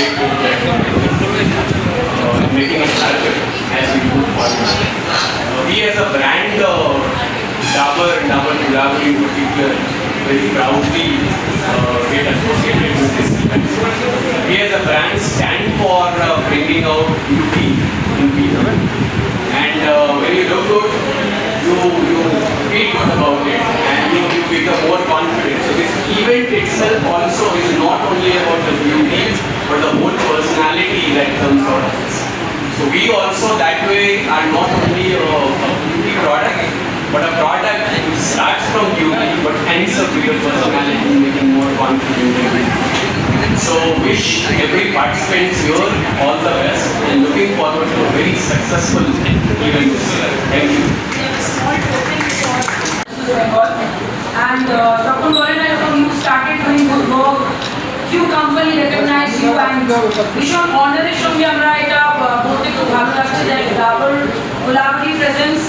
uh, making us happen as we move forward. Uh, we as a brand, Dabur, Dabur Gulabri in particular, very proudly uh, get associated with this event. We as a brand stand for uh, bringing out beauty in people. And uh, when you look good, you, you feel good about it and you, you become more confident. So this event itself also is not only about the beauty, but the whole electrons or So we also that way are not only a, a beauty product, but a product which starts from beauty but ends up with your personality making more contributing. So wish every participant here all the best and looking forward to a very successful event this year. Thank you. And uh, Dr. Moran, I you started doing work few company recognize you and ভীষণ অনারের সঙ্গে আমরা এটা আহ, বলতে খুব ভালো লাগছে যে double গোলাপরি presence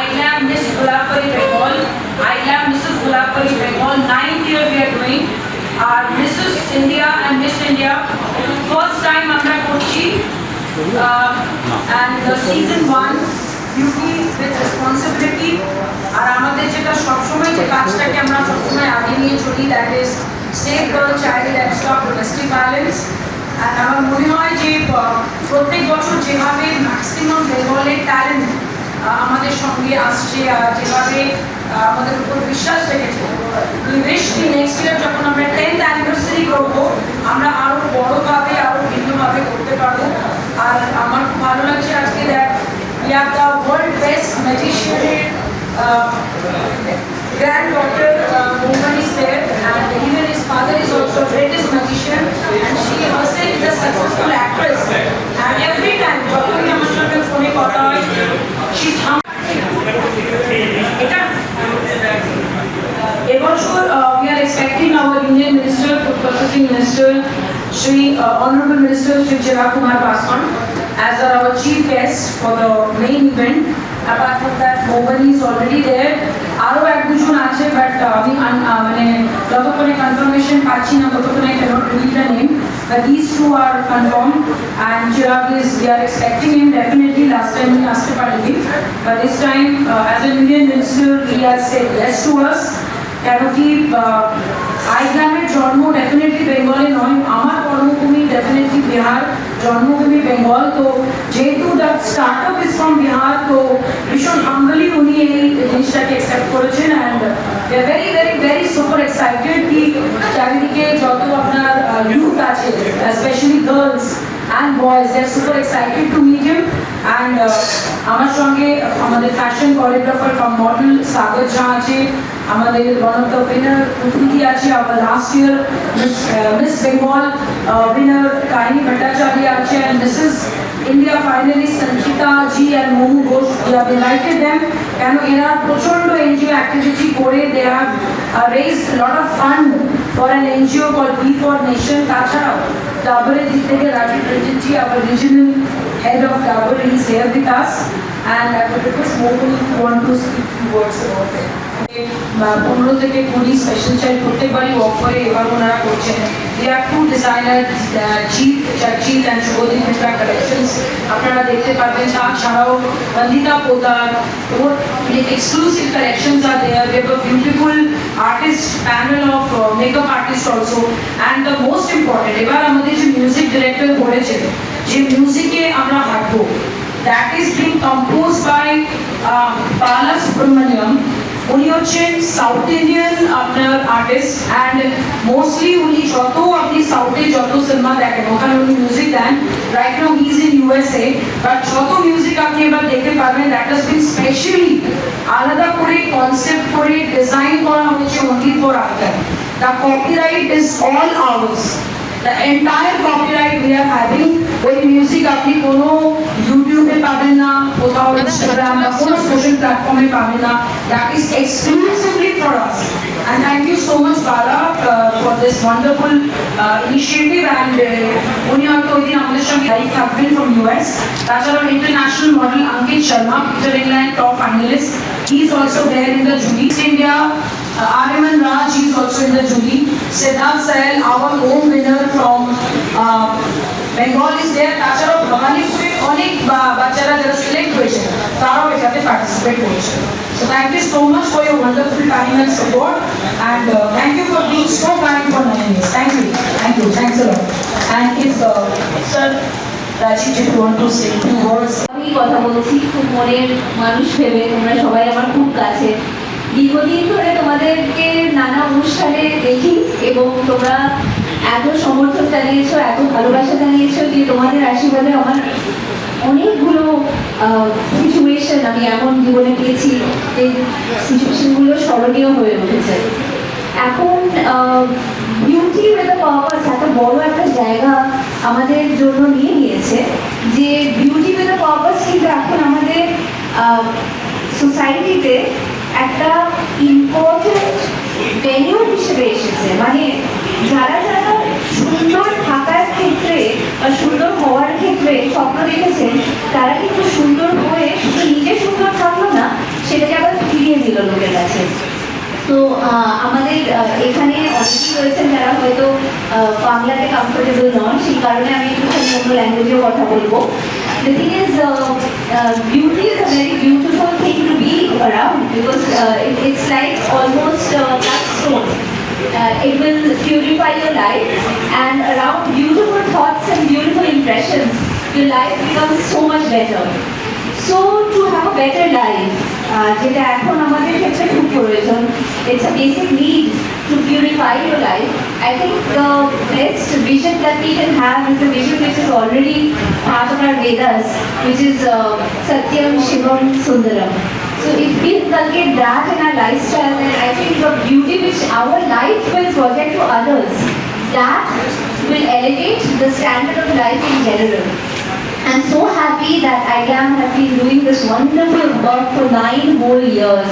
I am Miss Gulabari Bengal. I am Mrs. Gulabari Bengal. Ninth year we are doing. R Mrs. India and Miss India. First time আমরা করছি and the season one beauty with responsibility আর আমাদের যেটা সবসময় যে কাজটাকে আমরা সবসময় আগে নিয়ে চলি that is safe girl child and stop domestic violence আর আমার মনে হয় যে প্রত্যেক বছর যেভাবে ম্যাক্সিমাম বেঙ্গলের ট্যালেন্ট আমাদের সঙ্গে আসছে আর যেভাবে আমাদের উপর বিশ্বাস রেখেছে উই উইশ কি নেক্সট ইয়ার যখন আমরা টেন্থ অ্যানিভার্সারি করব আমরা আরও বড়োভাবে আরও ভিন্নভাবে করতে পারব। আর আমার খুব ভালো লাগছে আজকে দেখ have the world best magician, uh, granddaughter Minister Shri Chirag Kumar Paswan as our chief guest for the main event. Apart from that, nobody is already there. আরও এক দুজন আছে বাট আমি আন- আহ, মানে যতক্ষণে কনফার্মেশন পাচ্ছি না ততক্ষণে I cannot read the name. But these two are confirmed and Chirag is, we are expecting him definitely. Last time we asked পারিনি. But this time, uh, as a Union Minister, he has said yes to us. কেন কি আইগ্রামের জন্ম definitely বেঙ্গলে নয় আমার কর্মভূমি definitely Bihar জন্মভূমি Bengal. তো যেহেতু the start is from Bihar তো ভীষণ হাম্বলি উনি এই জিনিসটাকে অ্যাকসেপ্ট করেছেন and very very very super excited কি চারিদিকে যত আপনার ইউথ আছে specially girls and boys they super excited to meet him and আমার সঙ্গে আমাদের fashion choreographer cum model Sagar Jha আছে আমাদের ওয়ান অফ দ্য উইনার উঠুকি আছে আমার last year miss miss Bengal winner Kahini Bhattacharya আছে and this is India finalist Sanchita ji and Momu Ghosh we have invited them কেন এরা প্রচণ্ড NGO activity করে they have raise lot of fund for an NGO call be for nation তাছাড়াও ডাবরের দিক থেকে রাজীব রঞ্জিত জি আবার regional head of Dabur is here with us and I would request Mohan if you want to speak few words about it. পনেরো থেকে কুড়ি special child প্রত্যেকবারই walk করে এবার ওনারা করছেন We have two designers, uh, Jeet, Chachit and Shubhodin Mitra collections. আপনারা দেখতে পারবেন তাছাড়াও বন্দিতা পোদার ওর exclusive collections are there. We have a beautiful artist panel of uh, makeup artists also. And the most important, এবার আমাদের যে মিউজিক ডিরেক্টর করেছে যে মিউজিকে আমরা হাঁটবো that is being compose by Bala Subramaniam উনি হচ্ছেন সাউথ ইন্ডিয়ান আপনার আর্টিস্ট অ্যান্ড মোস্টলি উনি যত আপনি সাউথে যত সিনেমা দেখেন ওখানে উনি music then right now his in USA but যত মিউজিক আপনি এবার দেখতে পারবেন দ্যাট হাজ বিন স্পেশালি আলাদা করে কনসেপ্ট করে ডিজাইন করা হয়েছে only for আর্টার the copyright is all ours The entire copyright we are having ওই মিউজিক আপনি কোনো ইউটিউবে পাবেন না কোথাও ইনস্টাগ্রাম বা কোনো সোশ্যাল প্ল্যাটফর্মে পাবেন না that is exclusively for us And thank you so much, Bala, uh, for this wonderful uh, initiative and uh, উনি হয়তো ওই দিন আমাদের সঙ্গে লাইভ থাকবেন from US. তাছাড়াও international model Ankit Sharma Peter England top finalist he is also there in the jury India Uh, Ariman Raj is also in the jury. Siddharth Sahel, our own winner from uh, there তাছাড়াও ভবানীপুরে অনেক বাচ্চারা যারা select হয়েছে, তারাও এটাতে participate করেছে। So thank you so much for your wonderful time and support and thank you for being so kind for nine years thank you thank you thanks say two words. আমি কথা বলছি খুব মনের মানুষ ভেবে, তোমরা সবাই আমার খুব কাছে। দীর্ঘদিন ধরে তোমাদেরকে নানা অনুষ্ঠানে দেখি এবং তোমরা এত সমর্থন জানিয়েছো, এত ভালোবাসা জানিয়েছো যে তোমাদের আশীর্বাদে আমার অনেকগুলো সিচুয়েশন আমি এমন জীবনে পেয়েছি যে সিচুয়েশনগুলো স্মরণীয় হয়ে উঠেছে। এখন বিউটি উইথ পারপাস এত বড় একটা জায়গা আমাদের জন্য নিয়ে নিয়েছে যে বিউটি উইথ পারপাস কিন্তু এখন আমাদের সোসাইটিতে একটা ইম্পর্টেন্ট ভ্যালিউ হিসেবে এসেছে মানে যারা যারা সুন্দর থাকার ক্ষেত্রে বা সুন্দর হওয়ার ক্ষেত্রে স্বপ্ন দেখেছেন তারা কিন্তু সুন্দর হয়ে শুধু নিজে সুন্দর থাকল না সেটাকে আবার ফিরিয়ে দিল লোকের কাছে তো আমাদের এখানে অনেকেই রয়েছেন যারা হয়তো বাংলাতে কমফোর্টেবল নন সেই কারণে আমি একটুখানি অন্য ল্যাঙ্গুয়েজেও কথা বলব uh, uh, beauty is a very beautiful thing to be around because uh, it, it's like almost uh, touchstone. Uh, it will purify your life and around beautiful thoughts and beautiful impressions, your life becomes so much better. So to have a better life, uh, যেটা এখন আমাদের ক্ষেত্রে খুব প্রয়োজন it's a basic need to purify your life. I think the best vision that we can have is the vision which is already part of our Vedas, which is uh, Satyam, Shivam, Sundaram. So if we inculcate that in our lifestyle, then I think the beauty which our life will project to others, that will elevate the standard of life in general. I'm so happy that IGAM has been doing this wonderful work for nine whole years.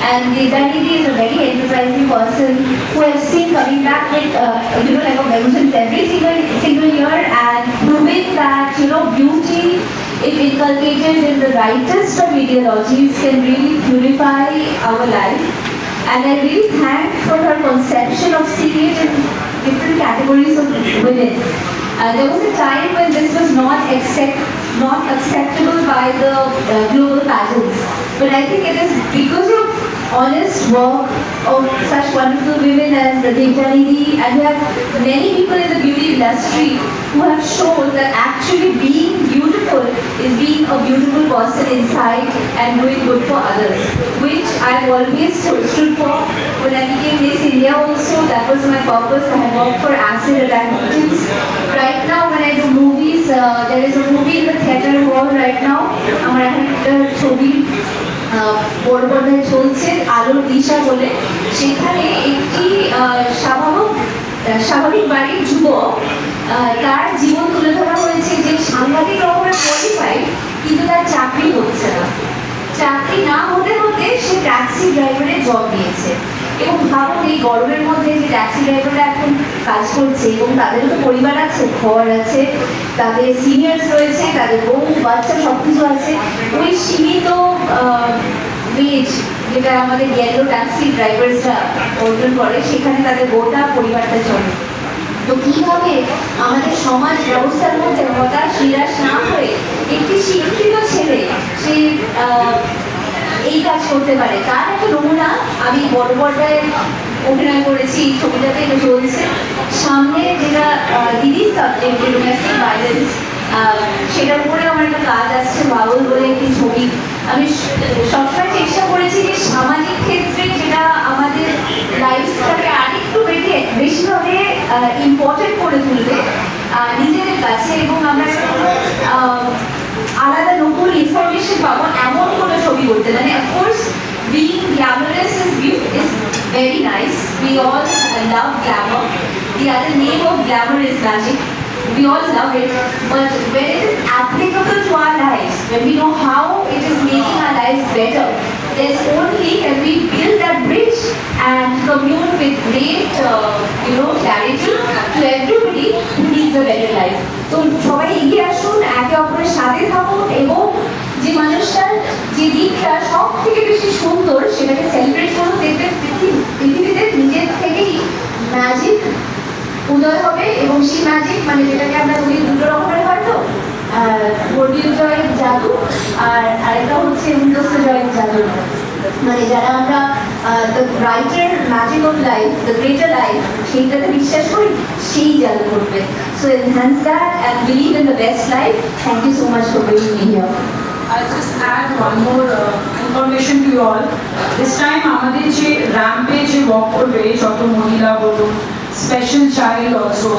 And Nidalini is a very enterprising person who I've seen coming back with, uh, you know, like a vengeance every single, single year and proving that, you know, beauty, if inculcated in the rightest of ideologies, can really purify our life. And I really thank for her conception of seeing it in different categories of women. Uh, there was a time when this was not accept, not acceptable by the uh, global pageants. But I think it is because of honest work of such wonderful women as Devanidhi and we have many people in the beauty industry who have shown that actually being beautiful is being a beautiful person inside and doing good for others, I've always stood for. When I became Miss India also, that was my purpose. Have worked for acid victims. Right now, when I do movies, uh, there is a movie in the theatre world right now. আমার এখন একটা ছবি বড় পর্দায় চলছে আলোর দিশা বলে সেখানে একটি স্বাভাবিক স্বাভাবিক বাড়ির যুবক তার জীবন তুলে ধরা হয়েছে যে সাংঘাতিক রকমের কোয়ালিফাইড কিন্তু তার চাকরি হচ্ছে না চাকরি না হতে হতে সে ট্যাক্সি ড্রাইভারের জব নিয়েছে। এবং ভাবুন এই গরমের মধ্যে যে ট্যাক্সি ড্রাইভাররা এখন কাজ করছে এবং তাদেরও তো পরিবার আছে, ঘর আছে, তাদের সিনিয়র্স রয়েছে, তাদের বউ, বাচ্চা সব কিছু আছে। ওই সীমিত যেটা আমাদের ইয়েলো ট্যাক্সি ড্রাইভার্সরা অর্জন করে, সেখানে তাদের গোটা পরিবারটা চলে। তো কীভাবে আমাদের সমাজ ব্যবস্থার মধ্যে হতাশ, নিরাশ না হয়ে একটি শিক্ষিত ছেলে সে এই কাজ করতে পারে। তার একটা নমুনা আমি বড় পর্দায় অভিনয় করেছি, ছবিটাতে চলছে সামনে যেটা দিদির সাবজেক্ট ডোমেস্টিক ভাইলেন্স সেটার উপরে আমার একটা কাজ আসছে, বাউল বলে একটি ছবি। আমি সবসময় চেষ্টা করেছি যে সামাজিক ক্ষেত্রে যেটা আমাদের বেশিভাবে ইম্পর্টেন্ট করে তুলবে। নিজেদের কাছে এবং আমরা আলাদা নতুন ইনফরমেশন পাবো এমন কোনো ছবি করতে মানে of course being glamorous is view is very nice we all love glamour the other name of glamour is magic We all love it. But when it is applicable to our lives, when we know how it is making our lives better, there's only when we build that bridge and commune with great, uh, you know, clarity to everybody who needs a better life. তো সবাই এগিয়ে আসুন একে অপরের সাথে থাকুন এবং যে মানুষটার যে দিকটা সব থেকে বেশি সুন্দর সেটাকে সেলিব্রেট করুন দেখবেন পৃথিবী- পৃথিবীতে নিজের থেকেই ম্যাজিক উদয় হবে এবং সেই ম্যাজিক মানে যেটাকে আমরা বলি দুটো রকম মৃত্যুঞ্জয়ের জাদু আর আরেকটা হচ্ছে উন্নস্ত জয়ের জাদু। মানে যারা আমরা the brighter magic of life the greater life সেইটাতে বিশ্বাস করি সেই জাদু করবে। So enhance that and believe in the best life thank you so much for bring me here I'll just add one more uh, information to you all. This time আমাদের যে র্যাম্পে যে walk করবে যত মহিলা বলুন special child also.